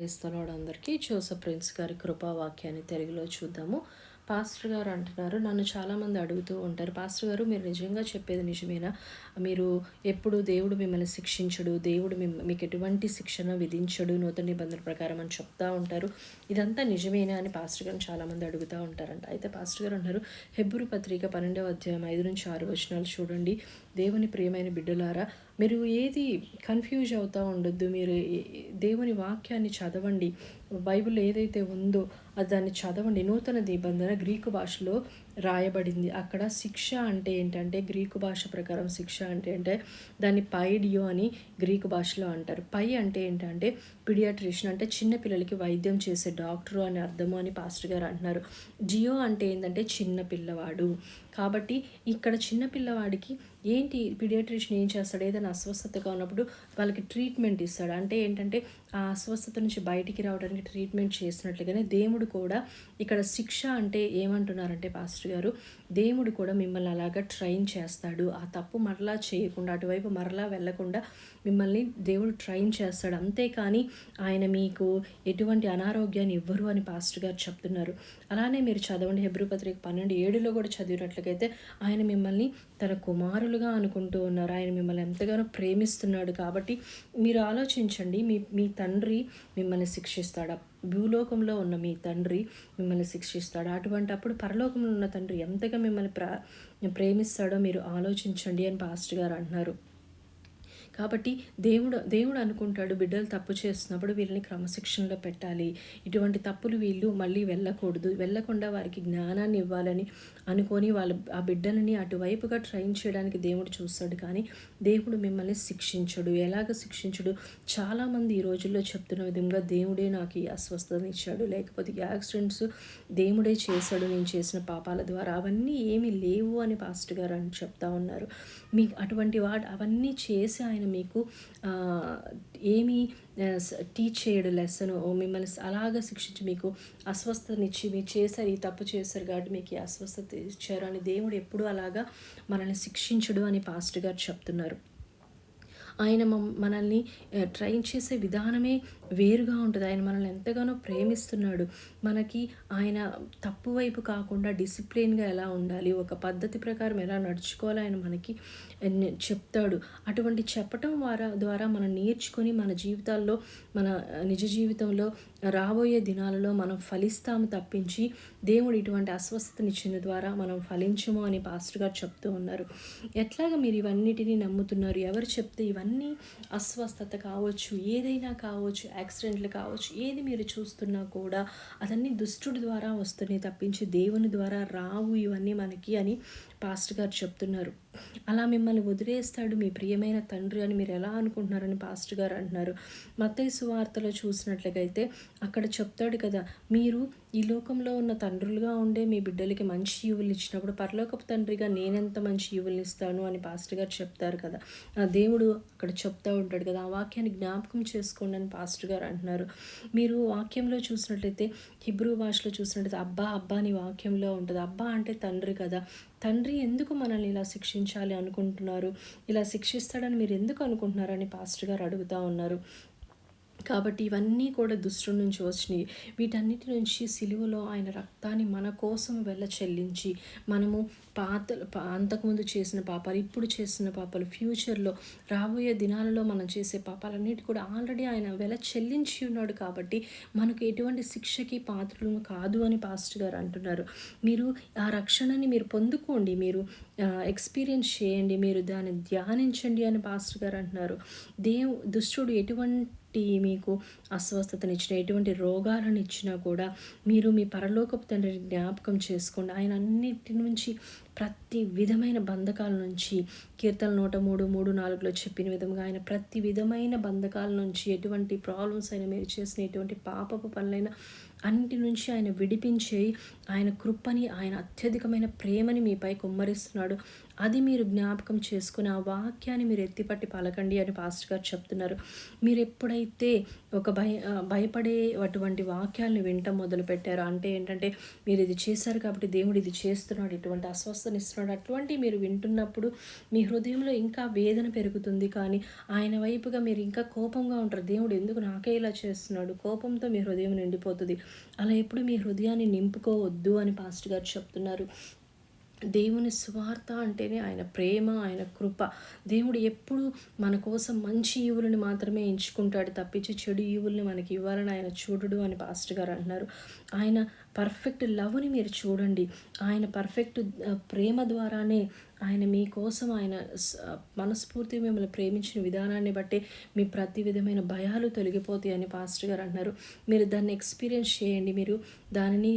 క్రైస్తవుడు అందరికీ. Joseph prince గారి కృపావాక్యాన్ని తెలుగులో చూద్దాము. పాస్టర్ గారు అంటున్నారు నన్ను చాలామంది అడుగుతూ ఉంటారు. పాస్టర్ గారు మీరు నిజంగా చెప్పేది నిజమేనా? మీరు ఎప్పుడు దేవుడు మిమ్మల్ని శిక్షించడు దేవుడు మిమ్మ మీకు ఎటువంటి శిక్షణ విధించడు నూతన నిబంధనల ప్రకారం అని చెప్తా ఉంటారు. ఇదంతా నిజమేనా అని పాస్టర్ గారు చాలామంది అడుగుతూ ఉంటారంట. అయితే పాస్టర్ గారు అంటారు హెబ్బురు పత్రిక పన్నెండవ అధ్యాయం ఐదు నుంచి ఆరు వచనాలు చూడండి. దేవుని ప్రియమైన బిడ్డలారా మీరు ఏది కన్ఫ్యూజ్ అవుతూ ఉండొద్దు. మీరు దేవుని వాక్యాన్ని చదవండి. బైబిల్ ఏదైతే ఉందో అది దాన్ని చదవండి. నూతన నిబంధన గ్రీకు భాషలో రాయబడింది. అక్కడ శిక్ష అంటే ఏంటంటే గ్రీకు భాష ప్రకారం శిక్ష అంటే అంటే దాన్ని పైడియో అని గ్రీకు భాషలో అంటారు. పై అంటే ఏంటంటే పిడియాట్రిషన్ అంటే చిన్నపిల్లలకి వైద్యం చేసే డాక్టరు అని అర్థము అని పాస్టర్ గారు అంటున్నారు. జియో అంటే ఏంటంటే చిన్న పిల్లవాడు. కాబట్టి ఇక్కడ చిన్న పిల్లవాడికి ఏంటి పిడియాట్రిషియన్ ఏం చేస్తాడు? ఏదైనా అస్వస్థతగా ఉన్నప్పుడు వాళ్ళకి ట్రీట్మెంట్ ఇస్తాడు. అంటే ఏంటంటే ఆ అస్వస్థత నుంచి బయటికి రావడానికి ట్రీట్మెంట్ చేసినట్లుగానే దేవుడు కూడా ఇక్కడ శిక్ష అంటే ఏమంటున్నారంటే పాస్టర్ గారు దేవుడు కూడా మిమ్మల్ని అలాగా ట్రైన్ చేస్తాడు. ఆ తప్పు మరలా చేయకుండా అటువైపు మరలా వెళ్ళకుండా మిమ్మల్ని దేవుడు ట్రైన్ చేస్తాడు. అంతేకాని ఆయన మీకు ఎటువంటి అనారోగ్యాన్ని ఇవ్వరు అని పాస్టర్ గారు చెప్తున్నారు. అలానే మీరు చదవండి హెబ్రి పత్రిక పన్నెండు ఏడులో కూడా చదివినట్లయితే ఆయన మిమ్మల్ని తన కుమారులుగా అనుకుంటూ ఉన్నారు. ఆయన మిమ్మల్ని ఎంతగానో ప్రేమిస్తున్నాడు. కాబట్టి మీరు ఆలోచించండి మీ మీ తండ్రి మిమ్మల్ని శిక్షిస్తాడు. భూలోకంలో ఉన్న మీ తండ్రి మిమ్మల్ని శిక్షిస్తాడు. అటువంటి అప్పుడు పరలోకంలో ఉన్న తండ్రి ఎంతగా మిమ్మల్ని ప్రా ప్రేమిస్తాడో మీరు ఆలోచించండి అని పాస్టర్ గారు అంటున్నారు. కాబట్టి దేవుడు దేవుడు అనుకుంటాడు బిడ్డలు తప్పు చేస్తున్నప్పుడు వీళ్ళని క్రమశిక్షణలో పెట్టాలి. ఇటువంటి తప్పులు వీళ్ళు మళ్ళీ వెళ్ళకూడదు. వెళ్ళకుండా వారికి జ్ఞానాన్ని ఇవ్వాలని అనుకొని వాళ్ళ ఆ బిడ్డలని అటువైపుగా ట్రైన్ చేయడానికి దేవుడు చూస్తాడు. కానీ దేవుడు మిమ్మల్ని శిక్షించడు. ఎలాగ శిక్షించడు? చాలామంది ఈ రోజుల్లో చెప్తున్న విధంగా దేవుడే నాకు ఈ అస్వస్థతని ఇచ్చాడు. లేకపోతే యాక్సిడెంట్స్ దేవుడే చేశాడు. నేను చేసిన పాపాల ద్వారా అవన్నీ ఏమీ లేవు అని పాస్టర్ గారు అని చెప్తా ఉన్నారు. మీకు అటువంటి వాడు అవన్నీ చేసి ఆయన మీకు ఏమీ టీచ్ చేయడు లెసన్ మిమ్మల్ని అలాగా శిక్షించి మీకు అస్వస్థతనిచ్చి మీరు చేశారు ఈ తప్పు చేశారు కాబట్టి మీకు ఈ అస్వస్థత ఇచ్చారు అని దేవుడు ఎప్పుడు అలాగా మనల్ని శిక్షించడు అని పాస్టర్ గారు చెప్తున్నారు. ఆయన మనల్ని ట్రైన్ చేసే విధానమే వేరుగా ఉంటుంది. ఆయన మనల్ని ఎంతగానో ప్రేమిస్తున్నాడు. మనకి ఆయన తప్పు వైపు కాకుండా డిసిప్లిన్గా ఎలా ఉండాలి? ఒక పద్ధతి ప్రకారం ఎలా నడుచుకోవాలి? ఆయన మనకి చెప్తాడు. అటువంటి చెప్పటం ద్వారా ద్వారా మనం నేర్చుకొని మన జీవితాల్లో మన నిజ జీవితంలో రాబోయే దినాలలో మనం ఫలిస్తాము తప్పించి దేవుడు ఇటువంటి అస్వస్థతనిచ్చిన ద్వారా మనం ఫలించము అని పాస్టర్ గారు చెప్తూ ఉన్నారు. ఎట్లాగా మీరు ఇవన్నిటినీ నమ్ముతున్నారు? ఎవరు చెప్తే ఇవన్నీ అస్వస్థత కావచ్చు ఏదైనా కావచ్చు యాక్సిడెంట్లు కావచ్చు ఏది మీరు చూస్తున్నా కూడా అదన్నీ దుష్టుడి ద్వారా వస్తున్నాయి తప్పించి దేవుని ద్వారా రావు ఇవన్నీ మనకి అని పాస్టర్ గారు చెప్తున్నారు. అలా మిమ్మల్ని వదిలేస్తాడు మీ ప్రియమైన తండ్రి అని మీరు ఎలా అనుకుంటున్నారని పాస్టర్ గారు అంటున్నారు. మత్తయ్య సువార్తలో చూసినట్లయితే అక్కడ చెప్తాడు కదా మీరు ఈ లోకంలో ఉన్న తండ్రులుగా ఉండే మీ బిడ్డలకి మంచి ఈవులు ఇచ్చినప్పుడు పరలోకపు తండ్రిగా నేనెంత మంచి ఈవులు ఇస్తాను అని పాస్టర్ గారు చెప్తారు కదా. ఆ దేవుడు అక్కడ చెప్తూ ఉంటాడు కదా ఆ వాక్యాన్ని జ్ఞాపకం చేసుకోండి అని పాస్టర్ గారు అంటున్నారు. మీరు వాక్యంలో చూసినట్లయితే హిబ్రూ భాషలో చూసినట్లయితే అబ్బా అబ్బా అని వాక్యంలో ఉంటుంది. అబ్బా అంటే తండ్రి కదా. తండ్రి ఎందుకు మనల్ని ఇలా శిక్షించాలి అనుకుంటున్నారు. ఇలా శిక్షిస్తాడని మీరు ఎందుకు అనుకుంటున్నారని పాస్టర్ గారు అడుగుతూ ఉన్నారు. కాబట్టి ఇవన్నీ కూడా దుష్టు నుంచి వచ్చినాయి వీటన్నిటి నుంచి సిలువలో ఆయన రక్తాన్ని మన కోసం వెళ్ళ చెల్లించి మనము పాత అంతకుముందు చేసిన పాపాలు ఇప్పుడు చేసిన పాపాలు ఫ్యూచర్లో రాబోయే దినాలలో మనం చేసే పాపాలన్నిటి కూడా ఆల్రెడీ ఆయన వెల చెల్లించి ఉన్నాడు కాబట్టి మనకు ఎటువంటి శిక్షకి పాత్రలు కాదు అని పాస్టర్ గారు అంటున్నారు. మీరు ఆ రక్షణని మీరు పొందుకోండి మీరు ఎక్స్పీరియన్స్ చేయండి మీరు దాన్ని ధ్యానించండి అని పాస్టర్ గారు అంటున్నారు. దేవు దుష్టుడు ఎటువంటి ఎటువంటి మీకు అస్వస్థతనిచ్చిన ఎటువంటి రోగాలను ఇచ్చినా కూడా మీరు మీ పరలోకపు తండ్రిని జ్ఞాపకం చేసుకోండి. ఆయన అన్నిటి నుంచి ప్రతి విధమైన బంధకాల నుంచి కీర్తన నూట మూడు మూడు నాలుగులో చెప్పిన విధంగా ఆయన ప్రతి విధమైన బంధకాల నుంచి ఎటువంటి ప్రాబ్లమ్స్ అయినా మీరు చేసిన ఎటువంటి పాపపు పనులైనా అన్నిటి నుంచి ఆయన విడిపించే ఆయన కృపని ఆయన అత్యధికమైన ప్రేమని మీపై కుమ్మరిస్తున్నాడు. అది మీరు జ్ఞాపకం చేసుకుని ఆ వాక్యాన్ని మీరు ఎత్తిపట్టి పలకండి అని పాస్టర్ గారు చెప్తున్నారు. మీరు ఎప్పుడైతే ఒక భయ భయపడే అటువంటి వాక్యాలను వినటం మొదలుపెట్టారు అంటే ఏంటంటే మీరు ఇది చేశారు కాబట్టి దేవుడు ఇది చేస్తున్నాడు ఇటువంటి అస్వస్థ అస్వస్థనిస్తున్నాడు అటువంటి మీరు వింటున్నప్పుడు మీ హృదయంలో ఇంకా వేదన పెరుగుతుంది. కానీ ఆయన వైపుగా మీరు ఇంకా కోపంగా ఉంటారు. దేవుడు ఎందుకు నాకే ఇలా చేస్తున్నాడు? కోపంతో మీ హృదయం నిండిపోతుంది. అలా ఎప్పుడు మీ హృదయాన్ని నింపుకోవద్దు అని పాస్టర్ గారు చెప్తున్నారు. దేవుని స్వార్థ అంటేనే ఆయన ప్రేమ ఆయన కృప. దేవుడు ఎప్పుడు మన కోసం మంచి ఈవులను మాత్రమే ఎంచుకుంటాడు తప్పించి చెడు ఈవుల్ని మనకి ఇవ్వాలని ఆయన చూడడు అని పాస్టర్ గారు అంటున్నారు. ఆయన పర్ఫెక్ట్ లవ్ని మీరు చూడండి. ఆయన పర్ఫెక్ట్ ప్రేమ ద్వారానే ఆయన మీకోసం ఆయన మనస్ఫూర్తి మిమ్మల్ని ప్రేమించిన విధానాన్ని బట్టి మీ ప్రతి విధమైన భయాలు తొలగిపోతాయి అని పాస్టర్ గారు అంటున్నారు. మీరు దాన్ని ఎక్స్పీరియన్స్ చేయండి. మీరు దానిని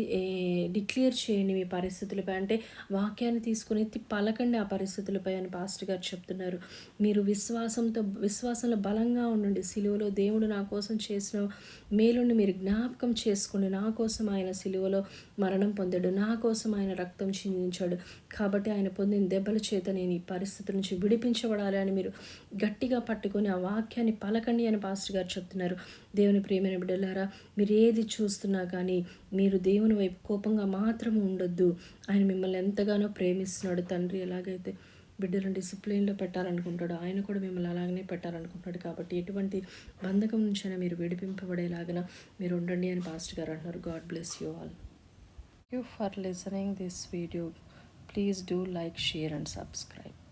డిక్లేర్ చేయండి మీ పరిస్థితులపై. అంటే వాక్యాన్ని తీసుకుని ఎత్తి పలకండి ఆ పరిస్థితులపై అని పాస్టర్ గారు చెప్తున్నారు. మీరు విశ్వాసంతో విశ్వాసంలో బలంగా ఉండండి. సిలువలో దేవుడు నా కోసం చేసిన మేలుని మీరు జ్ఞాపకం చేసుకోండి నా కోసం ఆయన సిలువలో మరణం పొందాడు. నా కోసం ఆయన రక్తం చిందించాడు. కాబట్టి ఆయన పొందిన దెబ్బ మాటల చేత నేను ఈ పరిస్థితి నుంచి విడిపించబడాలి అని మీరు గట్టిగా పట్టుకొని ఆ వాక్యాన్ని పలకండి అని పాస్టర్ గారు చెప్తున్నారు. దేవుని ప్రేమైన బిడ్డలారా మీరు ఏది చూస్తున్నా కానీ మీరు దేవుని వైపు కోపంగా మాత్రం ఉండొద్దు. ఆయన మిమ్మల్ని ఎంతగానో ప్రేమిస్తున్నాడు తండ్రి. ఎలాగైతే బిడ్డలను డిసిప్లిన్లో పెట్టాలనుకుంటాడు ఆయన కూడా మిమ్మల్ని అలాగనే పెట్టాలనుకుంటాడు కాబట్టి ఎటువంటి బంధకం నుంచైనా మీరు విడిపింపబడేలాగా మీరు ఉండండి అని పాస్టర్ గారు అంటున్నారు. God bless you all. You for listening this video please do like share and subscribe.